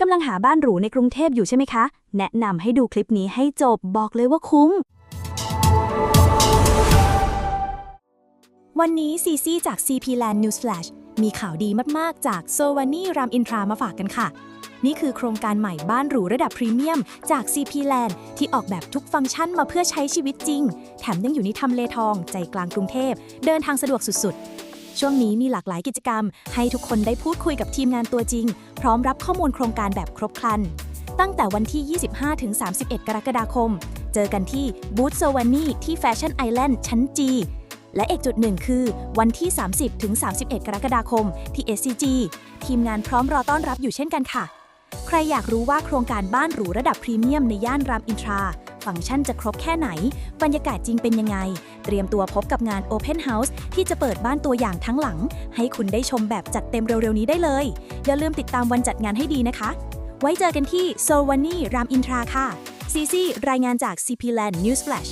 กำลังหาบ้านหรูในกรุงเทพอยู่ใช่ไหมคะ แนะนำให้ดูคลิปนี้ให้จบบอกเลยว่าคุ้ม วันนี้ซีซีจาก CP Land News Flash มีข่าวดีมาก ๆ จากโซวานี่รามอินทรามาฝากกันค่ะ นี่คือโครงการใหม่บ้านหรูระดับพรีเมียมจาก CP Land ที่ออกแบบทุกฟังก์ชันมาเพื่อใช้ชีวิตจริง แถมยังอยู่ในทำเลทองใจกลางกรุงเทพ เดินทางสะดวกสุด ๆ ช่วงนี้มีหลากหลายกิจกรรม ให้ทุกคนได้พูดคุยกับทีมงานตัวจริง พร้อมรับข้อมูลโครงการแบบครบครัน ตั้งแต่วันที่ 25-31 กรกฎาคม เจอกันที่บูธโซวานี่ที่แฟชั่นไอแลนด์ชั้น G และเอกจุดหนึ่งคือ วันที่ 30-31 กรกฎาคม ที่ SCG ทีมงานพร้อมรอต้อนรับอยู่เช่นกันค่ะ ใครอยากรู้ว่าโครงการบ้านหรูระดับพรีเมียมในย่านรามอินทรา ฟังก์ชันจะครบแค่ไหน บรรยากาศจริงเป็นยังไง เตรียมตัวพบกับงาน Open House ที่จะเปิดบ้านตัวอย่างทั้งหลัง ให้คุณได้ชมแบบจัดเต็มเร็วๆนี้ได้เลย อย่าลืมติดตามวันจัดงานให้ดีนะคะ ไว้เจอกันที่โซวานี่รามอินทราค่ะซีซีรายงานจาก CP Land News Flash